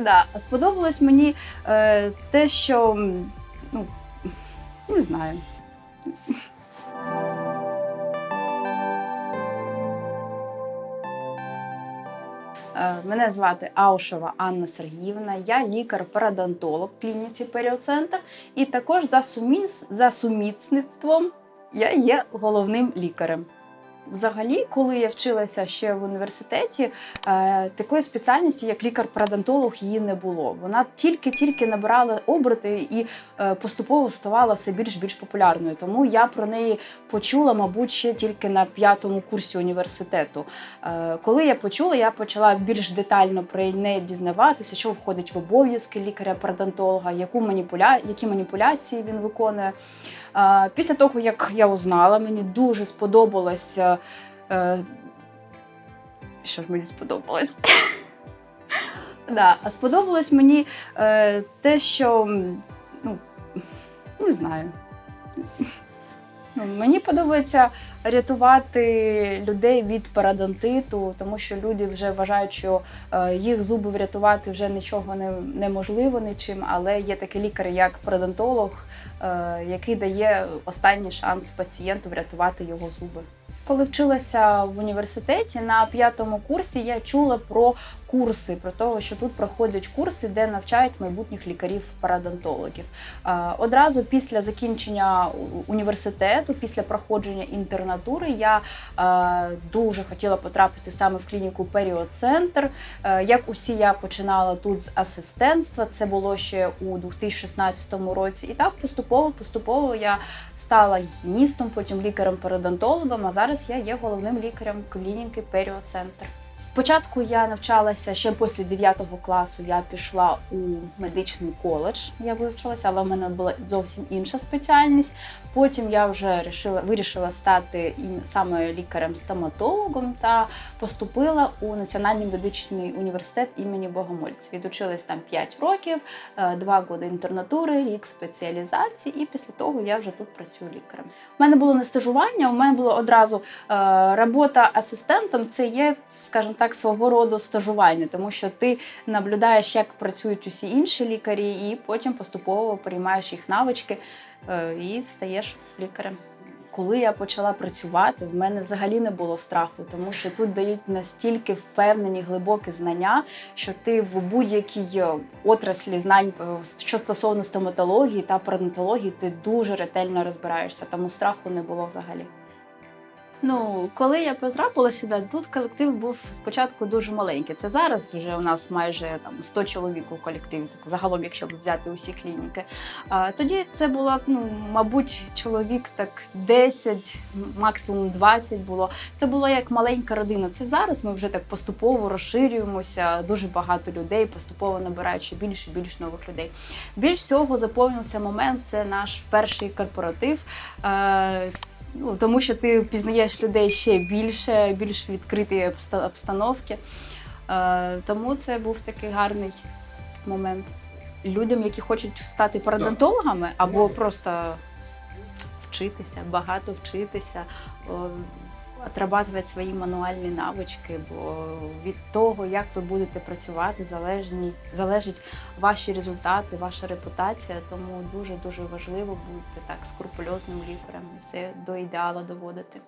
Да, сподобалось мені е, те, що ну, не знаю. Е, Мене звати Аушева Анна Сергіївна, я лікар-парадонтолог в клініці Періоцентр, і також за, суміс- за сумісництвом я є головним лікарем. Взагалі, коли я вчилася ще в університеті, е, такої спеціальності, як лікар-парадонтолог, її не було. Вона тільки-тільки набирала оберти і е, поступово ставала все більш більш популярною. Тому я про неї почула, мабуть, ще тільки на п'ятому курсі університету. Е, коли я почула, я почала більш детально про неї дізнаватися, що входить в обов'язки лікаря-парадонтолога, яку маніпуля... які маніпуляції він виконує. Після того, як я узнала, мені дуже сподобалось. е, е, Що ж мені сподобалось? Да, а сподобалось мені е, те, що ну, не знаю. Ну, мені подобається рятувати людей від парадонтиту, тому що люди вже вважають, що е, їх зуби врятувати вже нічого не, неможливо нічим, але є такий лікар, як парадонтолог, е, який дає останній шанс пацієнту врятувати його зуби. Коли вчилася в університеті на п'ятому курсі, я чула про курси, про те, що тут проходять курси, де навчають майбутніх лікарів-парадонтологів. Е, Одразу після закінчення університету, після проходження інтернатури, я е, дуже хотіла потрапити саме в клініку Періоцентр. Е, Як усі, я починала тут з асистентства. Це було ще у 2016 році. І так поступово, поступово я стала гігієністом, потім лікарем-парадонтологом. А зараз я є головним лікарем клініки Періоцентр. Спочатку я навчалася ще після 9 класу. Я пішла у медичний коледж. Я вивчилася, але в мене була зовсім інша спеціальність. Потім я вже рішила, вирішила стати саме лікарем-стоматологом та поступила у Національний медичний університет імені Богомольця. Відучилась там 5 років, 2 роки інтернатури, рік спеціалізації, і після того я вже тут працюю лікарем. У мене було не стажування, у мене було одразу е, робота асистентом. Це є, скажімо свого роду стажування, тому що ти наблюдаєш, як працюють усі інші лікарі, і потім поступово приймаєш їх навички е, і стаєш лікарем. Коли я почала працювати, в мене взагалі не було страху, тому що тут дають настільки впевнені глибокі знання, що ти в будь-якій е, отраслі знань, е, що стосовно стоматології та парадонтології, ти дуже ретельно розбираєшся, тому страху не було взагалі. Ну, коли я потрапила сюди, тут колектив був спочатку дуже маленький. Це зараз вже у нас майже там 100 чоловік у колективі, так загалом, якщо взяти усі клініки. А, тоді це було, ну, мабуть, чоловік так 10, максимум 20 було. Це було як маленька родина. Це зараз ми вже так поступово розширюємося, дуже багато людей, поступово набирають ще більше і більше нових людей. Більш всього заповнився момент. Це наш перший корпоратив. Ну, тому що ти пізнаєш людей ще більше, більш відкриті обстановки. Е, тому це був такий гарний момент. Людям, які хочуть стати парадонтологами або просто вчитися, багато вчитися, о, отрабатувати свої мануальні навички, бо від того, як ви будете працювати, залежні, залежить ваші результати, ваша репутація. Тому дуже дуже важливо бути так скрупульозним лікарем все до ідеалу доводити.